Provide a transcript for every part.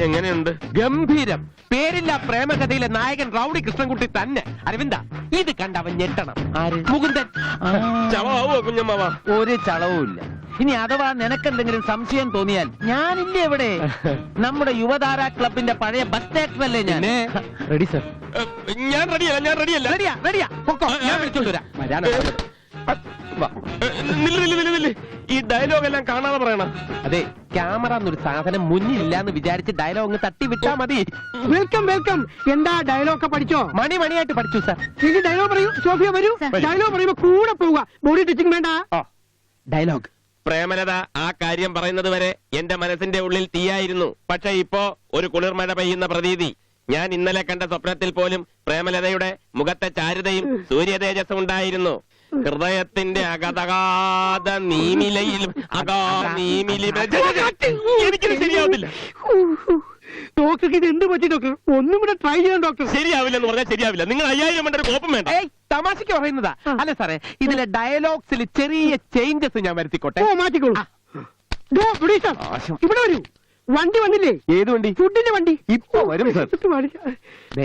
എങ്ങനെയുണ്ട് ഗംഭീരം പേരില്ലാ പ്രേമകഥയിലെ നായകൻ റൗഡി കൃഷ്ണൻകുട്ടി തന്നെ അരവിന്ദ ഇത് കണ്ട അവൻ ഞെട്ടണം ആര് മുകുന്ദൻ ചളമാവോ കുഞ്ഞമ്മാവ ഒരു ചളവുമില്ല ഇനി അഥവാ നിനക്കെന്തെങ്കിലും സംശയം തോന്നിയാൽ ഞാനില്ലേ ഇവിടെ നമ്മുടെ യുവതാര ക്ലബിന്റെ പഴയ ബസ് ഡയറക്ടറല്ലേ ഞാൻ റെഡി സർ ഞാൻ റെഡിയല്ല ഞാൻ റെഡിയല്ല റെഡിയാ റെഡിയാ പൊക്കോ ഞാൻ വിളിച്ചോണ്ട് വരാം വാ. ഏ, നില്ല് നില്ല് നില്ല് നില്ല് ഈ ഡയലോഗ് എല്ലാം കാണാതെ പറയണം. അതെ ക്യാമറ എന്നൊരു സാധനം മുന്നിലില്ല എന്ന് വിചാരിച്ച് ഡയലോഗ് തട്ടി വിട്ടാ മതി. വെൽക്കം വെൽക്കം എന്താ ഡയലോഗ് ഒക്കെ പഠിച്ചോ? മണി മണിയായിട്ട് പഠിച്ചു സർ ഇനി ഡയലോഗ് പറയൂ സോഫിയ വരൂ. ഡയലോഗ് പറയുമ്പോ കൂടെ പോവുക. ബോഡി ടച്ചിങ് വേണ്ട. ഡയലോഗ് പ്രേമലത ആ കാര്യം പറയുന്നത് വരെ എന്റെ മനസ്സിന്റെ ഉള്ളിൽ തീയായിരുന്നു. പക്ഷെ ഇപ്പോ ഒരു കുളിർമഴ പെയ്യുന്ന പ്രതീതി. ഞാൻ ഇന്നലെ കണ്ട സ്വപ്നത്തിൽ പോലും പ്രേമലതയുടെ മുഖത്തെ ചാരുതയും സൂര്യതേജസ്സും ഉണ്ടായിരുന്നു. ഹൃദയത്തിന്റെ അകതകാത നീമിലയിൽ അകാ നീമിലി എനിക്കിത് ശരിയാവില്ല. ഡോക്ടർക്ക് ഇത് എന്ത് പറ്റി ഡോക്ടർ? ഒന്നും കൂടെ ട്രൈ ചെയ്യണം ഡോക്ടർ. ശരിയാവില്ല എന്ന് പറഞ്ഞാൽ ശരിയാവില്ല. നിങ്ങൾ അയ്യായിരം വേണ്ട ഒരു കോപ്പം വേണ്ട. ഏയ് തമാശക്ക് പറയുന്നതാ. അല്ല സാറേ? ഇതിലെ ഡയലോഗ്സിൽ ചെറിയ ചേഞ്ചസ് ഞാൻ വരുത്തിക്കോട്ടെ. ഓ മാറ്റിക്കോളൂ. ഡോ പ്രൊഡ്യൂസർ, ആശം. ഇവിടെ വരൂ. വണ്ടി വന്നില്ലേ? ഏത് വണ്ടി? ഫുഡിന്റെ വണ്ടി. ഇപ്പൊ വരും സർ. ഇത് പാടില്ല. ദേ,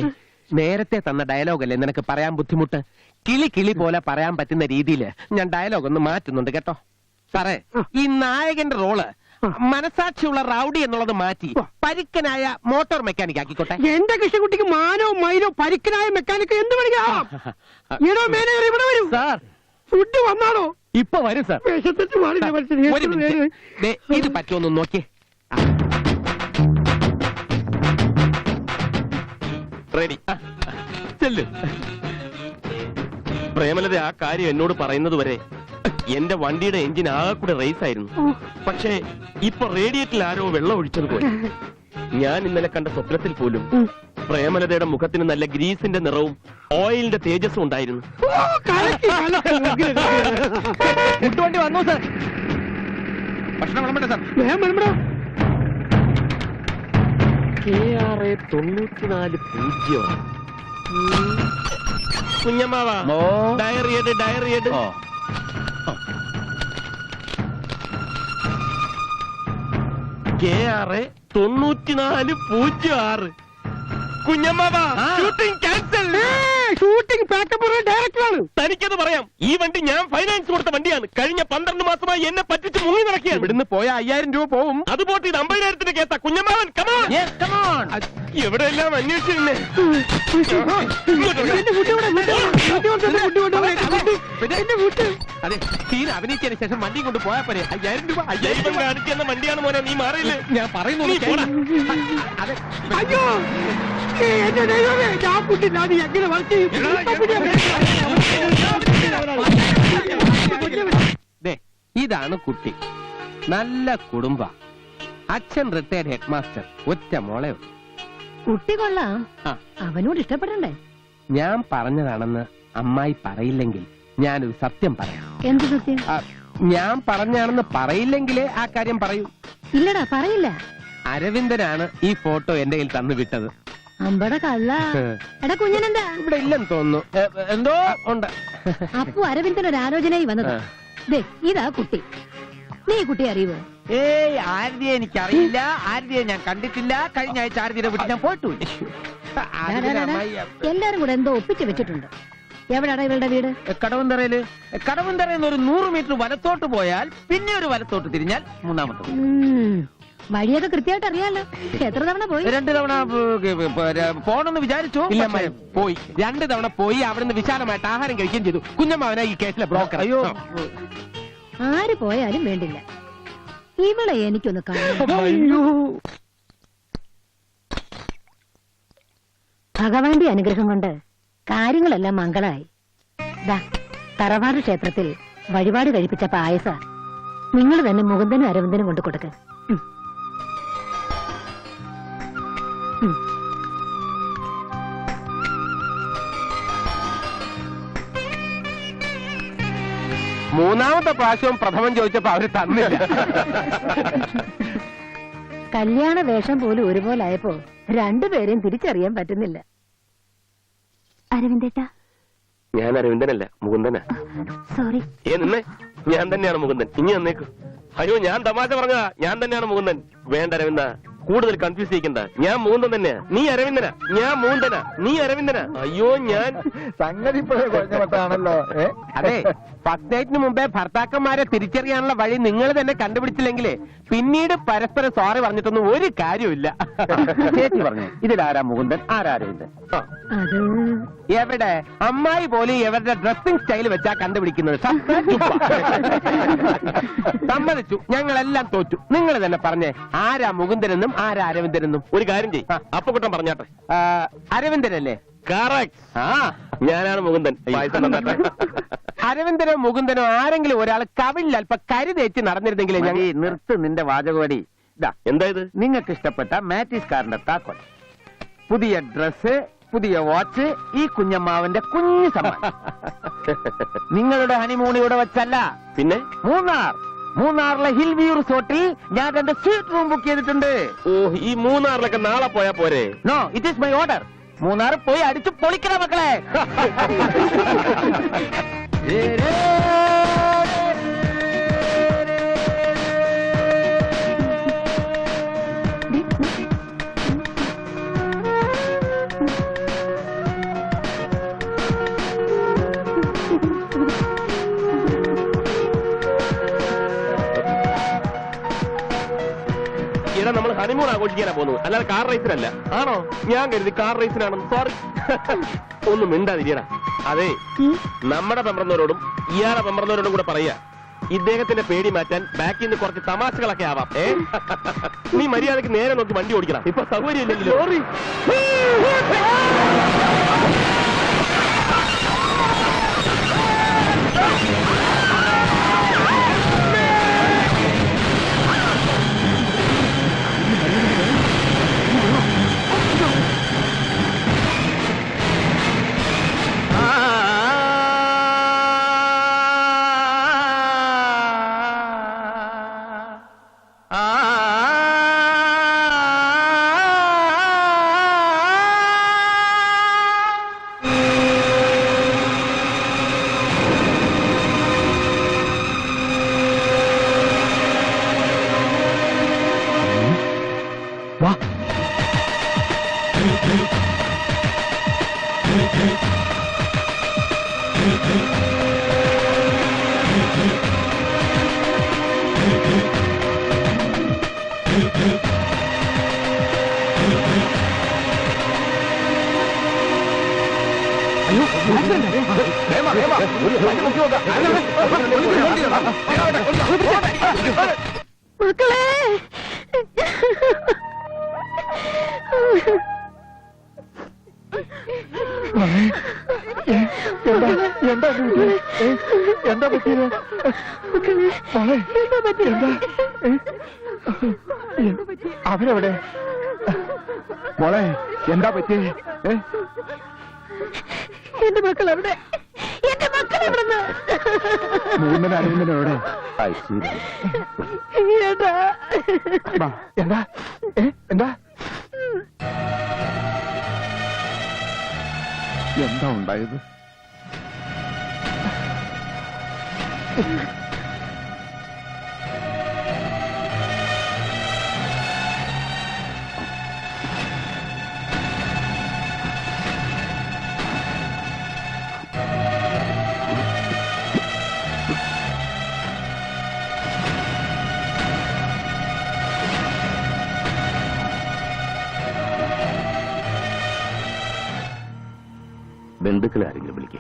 നേരത്തെ തന്ന ഡയലോഗ് അല്ലേ നിനക്ക് പറയാൻ ബുദ്ധിമുട്ട്? കിളി കിളി പോലെ പറയാൻ പറ്റുന്ന രീതിയിൽ ഞാൻ ഡയലോഗ് ഒന്ന് മാറ്റുന്നുണ്ട് കേട്ടോ. സാറേ ഈ നായകന്റെ റോൾ. മനസാക്ഷിയുള്ള റൗഡി എന്നുള്ളത് മാറ്റി പരിക്കനായ മോട്ടോർ മെക്കാനിക് ആക്കിക്കോട്ടെ. എന്റെ കൃഷ്ണകുട്ടിക്ക് മാനോ മൈലോ പരിക്കനായ മെക്കാനിക് എന്ത് വേണമെങ്കിലും ഈടോ മേനേജർ ഇവിടെ വരൂ. സാർ. ഫുഡ് വന്നാണോ ഇപ്പൊ വരും സാർ. ഇത് പറ്റുമെന്ന് നോക്കിയേ. റെഡി ചെല്ല്. പ്രേമലത ആ കാര്യം എന്നോട് പറയുന്നത് വരെ എന്റെ വണ്ടിയുടെ എഞ്ചിൻ ആകെ കൂടെ റേസ് ആയിരുന്നു. പക്ഷേ ഇപ്പൊ റേഡിയേറ്റിൽ ആരോ വെള്ളം ഒഴിച്ചത് പോലെ. ഞാൻ ഇന്നലെ കണ്ട സ്വപ്നത്തിൽ പോലും. പ്രേമലതയുടെ മുഖത്തിന് നല്ല ഗ്രീസിന്റെ നിറവും ഓയിലിന്റെ തേജസ്സും ഉണ്ടായിരുന്നു. ഓ, കലക്കി, കലക്കി. ഫുഡ് വണ്ടി വന്നു സാർ ഭക്ഷണം വിളമ്പട്ടെ സാർ വേഗം വരുമ്പോ കെ ആർ എ തൊണ്ണൂറ്റിനാല് പൂജ്യം. കുഞ്ഞമ്മാവ. ഓ. ഡയറി എട് ഡയറി എട്. ഓ കെ ആറ് തൊണ്ണൂറ്റിനാല് പൂജ്യം ആറ്. കുഞ്ഞമ്മാവാ shooting cancel shooting pack up ഡയറക്ടറാണ് തനിക്കത് പറയാം. ഈ വണ്ടി ഞാൻ ഫൈനാൻസ് കൊടുത്ത വണ്ടിയാണ്. കഴിഞ്ഞ പന്ത്രണ്ട് മാസമായി എന്നെ പറ്റിച്ച് മുങ്ങി നടക്കുകയാണ്. ഇവിടുന്ന് പോയ അയ്യായിരം രൂപ പോവും. അത് പോട്ട് ഇത് അമ്പതിനായിരത്തിന്റെ കേസാ. കുഞ്ഞമ്മാവൻ കമാ Yes, come on. എവിടെയെല്ലാം അന്വേഷിച്ചിരുന്നേ? അതെ സീൻ അഭിനയിച്ചതിന് ശേഷം വണ്ടി കൊണ്ട് പോയാ പോരെ. അയ്യായിരം രൂപ അയ്യായിരം കാണിക്കുന്ന വണ്ടിയാണ് മോനെ നീ മാറിയില്ലേ? ഞാൻ പറയുന്നു അയ്യോ! എന്റെ ദൈവമേ ഞാൻ ഫുഡില്ലാതെ എങ്ങനെ വർക്ക് ചെയ്യും ദേ, ഇതാണ് കുട്ടി. നല്ല കുടുംബ. അച്ഛൻ റിട്ടയർഡ് ഹെഡ് മാസ്റ്റർ ഒറ്റ മോളെ കുട്ടി കൊള്ളാം. അവനോട് ഇഷ്ടപ്പെടണ്ടേ? ഞാൻ പറഞ്ഞതാണെന്ന് അമ്മായി പറയില്ലെങ്കിൽ ഞാനൊരു സത്യം പറയാം. എന്ത് സത്യം? ഞാൻ പറഞ്ഞാണെന്ന് പറയില്ലെങ്കിലേ ആ കാര്യം പറയൂ. ഇല്ലടാ പറയില്ല. അരവിന്ദനാണ് ഈ ഫോട്ടോ എന്റെ കയ്യിൽ തന്നു വിട്ടത്. അമ്പട കള്ള. എടാ കുഞ്ഞനെന്താ? ഇവിടെ ഇല്ലെന്ന് തോന്നുന്നു. എന്തോ? ഉണ്ട്. അപ്പു അരവിന്ദൻ ഒരു ആലോചനയായി വന്നത്. ദേ ഇതാ കുട്ടി. നീ കുട്ടി അറിയുവോ? ഏയ് ആരതിയെ എനിക്കറിയില്ല. ആരതിയെ ഞാൻ കണ്ടിട്ടില്ല. കഴിഞ്ഞ ആഴ്ച ആരതിയുടെ വീട്ടിൽ ഞാൻ പോയിട്ടു. എല്ലാരും കൂടെ എന്തോ ഒപ്പിച്ച് വെച്ചിട്ടുണ്ട്. എവിടെയാണ് ഇവളുടെ വീട്? കടവന്തറയിൽ. കടവന്തറയിൽ നിന്ന് ഒരു നൂറ് മീറ്റർ വലത്തോട്ട് പോയാൽ പിന്നെ ഒരു വലത്തോട്ട് തിരിഞ്ഞാൽ മൂന്നാമത്തെ വഴിയൊക്കെ കൃത്യമായിട്ട് അറിയാലോ. എത്ര തവണ പോയി? രണ്ട് തവണ പോണെന്ന് വിചാരിച്ചു? ഇല്ല പോയി. രണ്ട് തവണ പോയി അവിടുന്ന് വിശാലമായിട്ട് ആഹാരം കഴിക്കുകയും ചെയ്തു. കുഞ്ഞമ്മാവന ഈ കേസിലെ ബ്രോക്കർ അയ്യോ. ആര് പോയാലും വേണ്ടില്ല. ഇവളെ എനിക്കൊന്ന് കാണാം ഭഗവാന്റെ അനുഗ്രഹം കൊണ്ട് കാര്യങ്ങളെല്ലാം മംഗളായി. ദാ തറവാട് ക്ഷേത്രത്തിൽ വഴിപാട് കഴിപ്പിച്ച പായസ. നിങ്ങൾ തന്നെ മുകുന്ദനും അരവിന്ദനും കൊണ്ടു കൊടുക്ക് പ്രാവശ്യവും പ്രഥമൻ ചോദിച്ചപ്പോ അവർ തന്നില്ല. കല്യാണ വേഷം പോലും ഒരുപോലെ ആയപ്പോ രണ്ടുപേരെയും തിരിച്ചറിയാൻ പറ്റുന്നില്ല. അരവിന്ദേട്ടാ? ഞാൻ അരവിന്ദനല്ല മുകുന്ദനാ. സോറി. ഏ നിന്നെ? ഞാൻ തന്നെയാണ് മുകുന്ദൻ. ഇനി വന്നേക്കു. അയ്യോ ഞാൻ തമാശ പറഞ്ഞ ഞാൻ തന്നെയാണ് മുകുന്ദൻ. വേണ്ട അരവിന്ദ. കൂടുതൽ കൺഫ്യൂസ് ചെയ്യിക്കണ്ട ഞാൻ മൂന്തൻ തന്നെയാ നീ അരവിന്ദനാ. ഞാൻ മൂന്തനാ. നീ അരവിന്ദനാ. അയ്യോ ഞാൻ സംഗതി അതെ. ഫസ്റ്റ് നൈറ്റിന് മുമ്പേ ഭർത്താക്കന്മാരെ തിരിച്ചറിയാനുള്ള വഴി നിങ്ങൾ തന്നെ കണ്ടുപിടിച്ചില്ലെങ്കിലേ പിന്നീട് പരസ്പരം സോറി പറഞ്ഞിട്ടൊന്നും ഒരു കാര്യമില്ല ചേച്ചി പറഞ്ഞു. ഇതിലാരാ മുകുന്ദൻ? ആരാരവിന്ദൻ ആ. അത് എവിടെ? അമ്മായി പോലും എവരുടെ ഡ്രസ്സിംഗ് സ്റ്റൈൽ വെച്ചാ കണ്ടുപിടിക്കുന്നത്. സമ്മതിച്ചു. ഞങ്ങളെല്ലാം തോറ്റു. നിങ്ങൾ തന്നെ പറഞ്ഞേ ആരാ മുകുന്ദനെന്നും ആരാ അരവിന്ദനെന്നും? ഒരു കാര്യം ചെയ് അപ്പക്കുട്ടൻ പറഞ്ഞാട്ടെ. അരവിന്ദരല്ലേ അരവിന്ദനല്ലേ? കറക്റ്റ് ആ. ഞാനാണ് മുകുന്ദൻ. പായസം തന്നാട്ടെ അരവിന്ദനോ മുകുന്ദനോ ആരെങ്കിലും ഒരാൾ കവിളിൽ അല്പ കരി തേച്ച് നടന്നിരുന്നെങ്കിലേ മതി, ഞങ്ങൾ നിർത്ത് നിന്റെ വാചകവടി. ഇതാ എന്താ ഇത്? നിങ്ങൾക്ക് ഇഷ്ടപ്പെട്ട മാറ്റിസ് കാറിന്റെ താക്കോൽ. പുതിയ ഡ്രസ് പുതിയ വാച്ച് ഈ കുഞ്ഞമ്മാവന്റെ കുഞ്ഞു സമ്മാനം. നിങ്ങളുടെ ഹണിമൂൺ ഇവിടെ വെച്ചല്ല. പിന്നെ? മൂന്നാർ. മൂന്നാറിലെ ഹിൽ വ്യൂ റിസോർട്ടിൽ ഞാൻ രണ്ട് സ്വീറ്റ് റൂം ബുക്ക് ചെയ്തിട്ടുണ്ട്. ഓ ഈ മൂന്നാറിലൊക്കെ നാളെ പോയാ പോരെ? No it is my order Munnar പോയി അടിച്ചു പൊളിക്കണ മക്കളെ. ഹണിമൂൺ ആഘോഷിക്കാനാ പോകുന്നത്. അല്ലാതെ കാർ റേസിനല്ല ആണോ? ഞാൻ കരുതി കാർ റേസിനാണെന്ന് സോറി ഒന്നും മിണ്ടാതിരിയടാ. അതെ നമ്മുടെ പെമ്പറന്നവരോടും ഇയാളെ പെമ്പറന്നവരോടും കൂടെ പറയാ. ഇദ്ദേഹത്തിന്റെ പേടി മാറ്റാൻ ബാക്കിൽ നിന്ന് കുറച്ച് തമാശകളൊക്കെ ആവാം. ഏ? നീ മര്യാദയ്ക്ക് നേരെ നോക്കി വണ്ടി ഓടിക്കണം. ഇപ്പൊ സൗകര്യമില്ലെങ്കിലും? സോറി മക്കളെ എന്താ? എന്താ പറ്റിയത്? മോളെ, എന്താ? ഏ? അവരെവിടെ മോളെ എന്താ പറ്റിയത് ഏ? എന്റെ മക്കൾ അവിടെ. എന്റെ മക്കൾ എവിടെന്ന് ഏട്ടാ. എന്താ? ഏ? എന്താ? എന്താ ഉണ്ടായത്? ബന്ധുക്കളെ ആരെങ്കിലും വിളിക്കേ.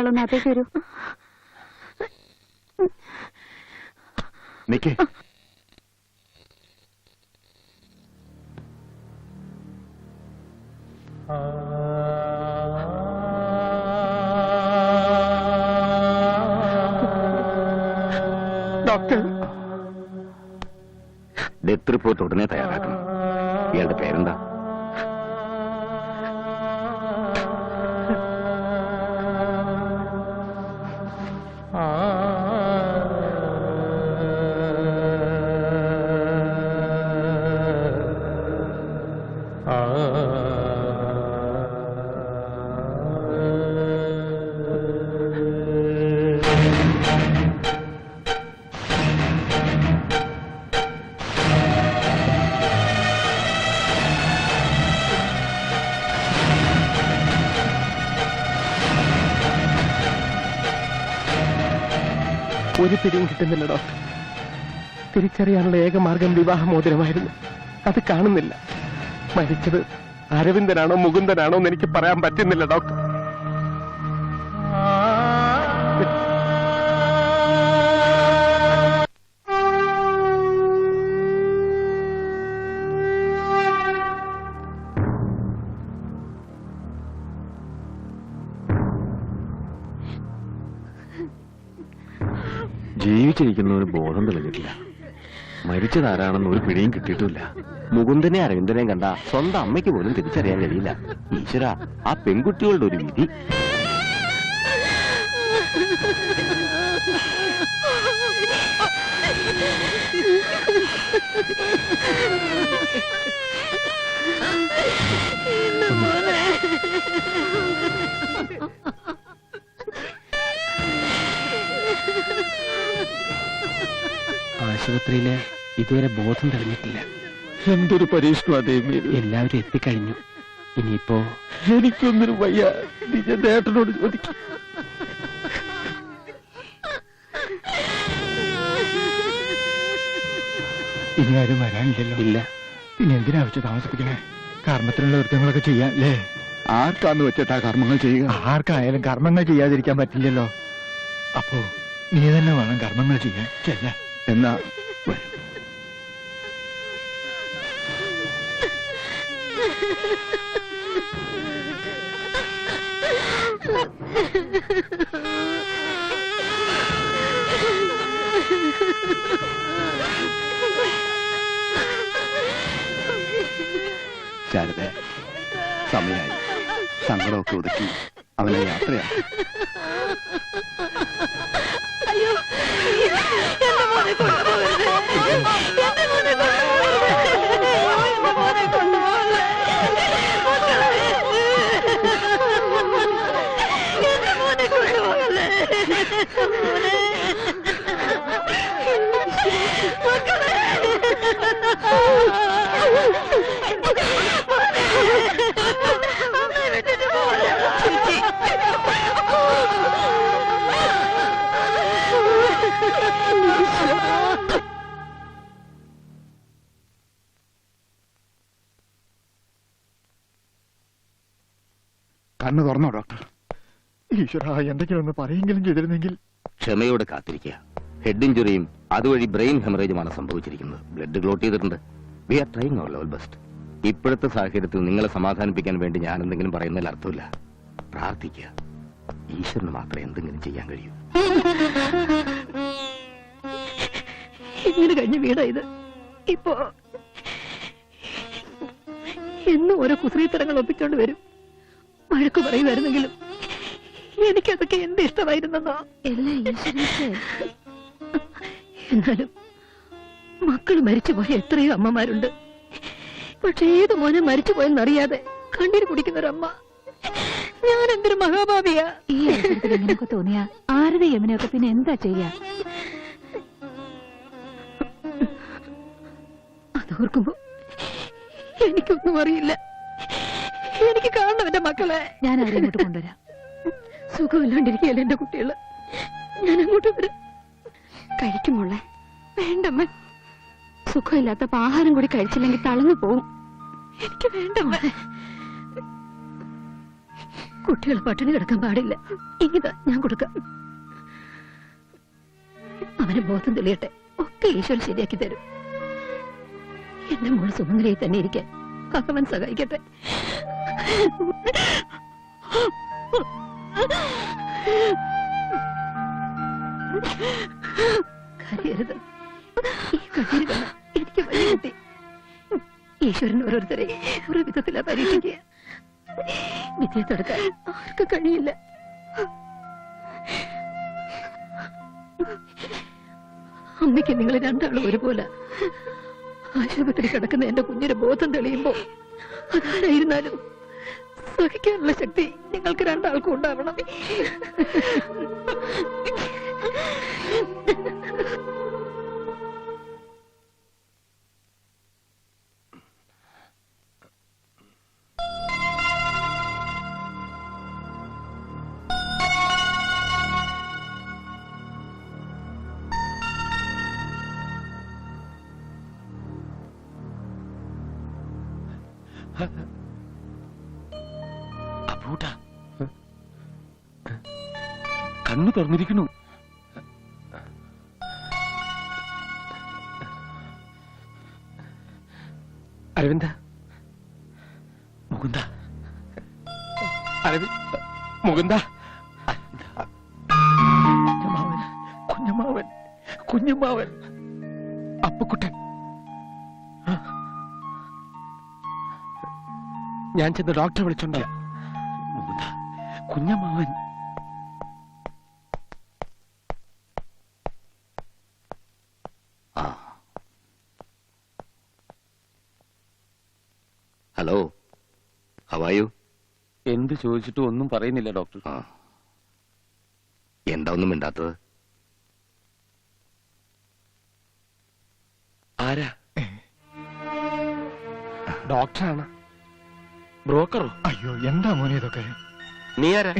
ആരെങ്കിലും ഒരാളൊന്ന് വരൂ നിക്കേ. ഡോക്ടർ. ഡെത്ത് റിപ്പോർട്ട് ഉടനെ തയ്യാറാക്കണം. ഇയാളുടെ പേരെന്താ? പിടിയും കിട്ടുന്നില്ല ഡോക്ടർ തിരിച്ചറിയാനുള്ള ഏക മാർഗം വിവാഹമോചനമായിരുന്നു. അത് കാണുന്നില്ല. മരിച്ചത് അരവിന്ദനാണോ മുകുന്ദനാണോ എന്ന് എനിക്ക് പറയാൻ പറ്റുന്നില്ല ഡോക്ടർ. ജീവിച്ചിരിക്കുന്നവന് ബോധം തെളിഞ്ഞിട്ടില്ല. മരിച്ചതാരാണെന്ന് ഒരു പിടിയും കിട്ടിയിട്ടില്ല. മുകുന്ദനെ അരവിന്ദനെയും കണ്ട സ്വന്തം അമ്മയ്ക്ക് പോലും തിരിച്ചറിയാൻ കഴിയില്ല. ഈശ്വര ആ പെൺകുട്ടികളുടെ ഒരു വിധി. ആശുപത്രിയിൽ ഇതുവരെ ബോധം തെളിഞ്ഞിട്ടില്ല. എന്തൊരു പരീക്ഷണം അതേ എല്ലാവരും എത്തിക്കഴിഞ്ഞു. ഇനിയിപ്പോ എനിക്കൊന്നിനും വയ്യ. നിജേട്ടനോട് ചോദിക്കും. ഇനി ആരും വരാനില്ലല്ലോ. ഇല്ല. പിന്നെ എന്തിനാ വെച്ച് താമസിപ്പിക്കണേ? കർമ്മത്തിനുള്ള വൃത്തങ്ങളൊക്കെ ചെയ്യാം അല്ലേ? ആർക്കാന്ന് വെച്ചിട്ടാ കർമ്മങ്ങൾ ചെയ്യുക? ആർക്കായാലും കർമ്മങ്ങൾ ചെയ്യാതിരിക്കാൻ പറ്റില്ലല്ലോ. അപ്പോ നീ തന്നെ വേണം കർമ്മങ്ങൾ ചെയ്യാൻ ചെല്ല എന്നാ? ശാരദ സമയായി. സങ്കടമൊക്കെ ഒതുക്കി അവനെ യാത്രയാക്കി. കണ്ണു തുറന്നോ ഡോക്ടർ. ഈശ്വര എന്തെങ്കിലും ഒന്ന് പറയെങ്കിലും ചെയ്തിരുന്നെങ്കിൽ ക്ഷമയോടെ കാത്തിരിക്കുക. ഹെഡ് ഇഞ്ചുറിയും അതുവഴി ബ്രെയിൻ ഹെമറേജുമാണ് സംഭവിച്ചിരിക്കുന്നത്. ബ്ലഡ് ക്ലോട്ട് ചെയ്തിട്ടുണ്ട്. We are trying our level best ഇപ്പോഴത്തെ സാഹചര്യത്തിൽ നിങ്ങളെ സമാധാനിപ്പിക്കാൻ വേണ്ടി ഞാൻ എന്തെങ്കിലും പറയുന്നതിൽ അർത്ഥമില്ല. പ്രാർത്ഥിക്കുക. ഈശ്വരന് മാത്രമേ എന്തെങ്കിലും ചെയ്യാൻ കഴിയൂ. ഇങ്ങനെ കഴിഞ്ഞ വീടാ ഇത്. ഇപ്പോ എന്നും ഓരോ കുസൃത്തരങ്ങൾ ഒപ്പിച്ചോണ്ട് വരും. വഴക്ക് പറയുമായിരുന്നെങ്കിലും എനിക്കതൊക്കെ എന്ത് ഇഷ്ടമായിരുന്നെന്നോ? എന്നാലും മക്കൾ മരിച്ചുപോയ എത്രയോ അമ്മമാരുണ്ട്. പക്ഷെ ഏത് മോനെ മരിച്ചുപോയെന്നറിയാതെ കണ്ണീര് കുടിക്കുന്ന ഒരു അമ്മ ഞാൻ എന്തൊരു മഹാഭാവിയാ? ഈ ഇങ്ങനെയൊക്കെ തോന്നിയാ ആരുടെ യമുനയൊക്കെ പിന്നെ എന്താ ചെയ്യാ? അതോർക്കുമ്പോ എനിക്കൊന്നും അറിയില്ല. എനിക്ക് കാണണം എന്റെ മക്കളെ. ഞാൻ അവരെ ഇങ്ങോട്ട് കൊണ്ടുവരാം? സുഖമില്ലാണ്ടിരിക്കുകയല്ലേ എന്റെ കുട്ടികൾ? ഞാൻ അങ്ങോട്ട് വരാം. കഴിക്കുമോളെ വേണ്ടമ്മ സുഖമില്ലാത്തപ്പോ ആഹാരം കൂടി കഴിച്ചില്ലെങ്കിൽ തളർന്നു പോവും. എനിക്ക് വേണ്ടമ്മ കുട്ടികൾ പട്ടിണി കിടക്കാൻ പാടില്ല. ഇങ്ങിതാ ഞാൻ കൊടുക്കാം. അവന് ബോധം തെളിയട്ടെ. ഒക്കെ ഈശ്വരൻ ശരിയാക്കി തരും. എന്റെ മോൾ സുമംഗലയിൽ തന്നെ ഇരിക്കാൻ ഭഗവാൻ സഹായിക്കട്ടെ. കരയരുത്. കണ്ട എനിക്ക് വഴി കിട്ടി. ഈശ്വരൻ ഓരോരുത്തരെ ഓരോ വിധത്തിലാ പരീക്ഷിക്കുക. വിധിയെ തടുക്കാൻ ആർക്കും കഴിയില്ല. അമ്മയ്ക്ക് നിങ്ങൾ രണ്ടാളും ഒരുപോലെ ആശുപത്രി കിടക്കുന്ന എന്റെ കുഞ്ഞിന് ബോധം തെളിയുമ്പോ അതാരായിരുന്നാലും സഹിക്കാനുള്ള ശക്തി നിങ്ങൾക്ക് രണ്ടാൾക്കും ഉണ്ടാവണം Ha ha. കണ്ണു തുറന്നിരിക്കുന്നു. അരവിന്ദ. മുകുന്ദ. അരവിന്ദ. മുകുന്ദ. കുഞ്ഞമാവൻ കുഞ്ഞമാവൻ കുഞ്ഞമാവൻ. അപ്പുക്കുട്ടൻ. ഞാൻ ചെന്ന് ഡോക്ടറെ വിളിച്ചുണ്ടല്ല മുകുന്ദ കുഞ്ഞമാവൻ. ചോദിച്ചിട്ടും ഒന്നും പറയുന്നില്ല ഡോക്ടർ. ആ. എന്താ ഒന്നും മിണ്ടാത്തത്? ആരാ? ഡോക്ടറാണ്. ബ്രോക്കറോ? അയ്യോ എന്താ മോനെ ഇതൊക്കെ? നീ ആരാ?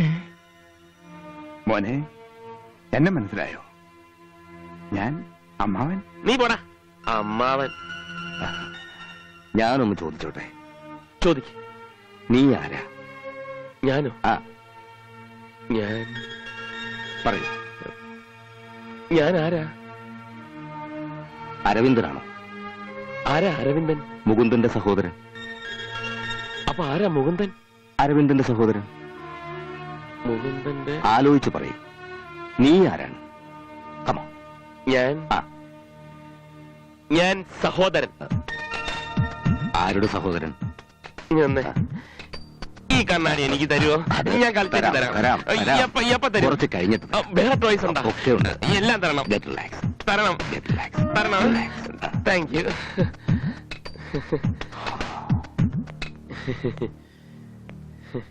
മോനെ എന്നെ മനസ്സിലായോ? ഞാൻ അമ്മാവൻ. നീ പോടാ. അമ്മാവൻ. ഞാനൊന്ന് ചോദിച്ചോട്ടെ? ചോദിക്ക്. നീ ആരാ? ഞാനോ? ആ. ഞാൻ പറയൂ. ഞാൻ ആരാ അരവിന്ദനാണോ? ആരാ അരവിന്ദൻ? മുകുന്ദന്റെ സഹോദരൻ. അപ്പൊ ആരാ മുകുന്ദൻ? അരവിന്ദന്റെ സഹോദരൻ. മുകുന്ദന്റെ ആലോചിച്ചു പറയൂ. നീ ആരാണ്? കമോ ഞാൻ ആ. ഞാൻ സഹോദരൻ. ആരുടെ സഹോദരൻ? ഈ കണ്ണാടി എനിക്ക് തരുമോ ഞാൻ കളിച്ചു തരാം, കുറച്ച് കഴിഞ്ഞിട്ട് വേറെ ടോയ്സ് ഉണ്ടാ. എല്ലാം തരണം. തരണം. തരണം. Thank you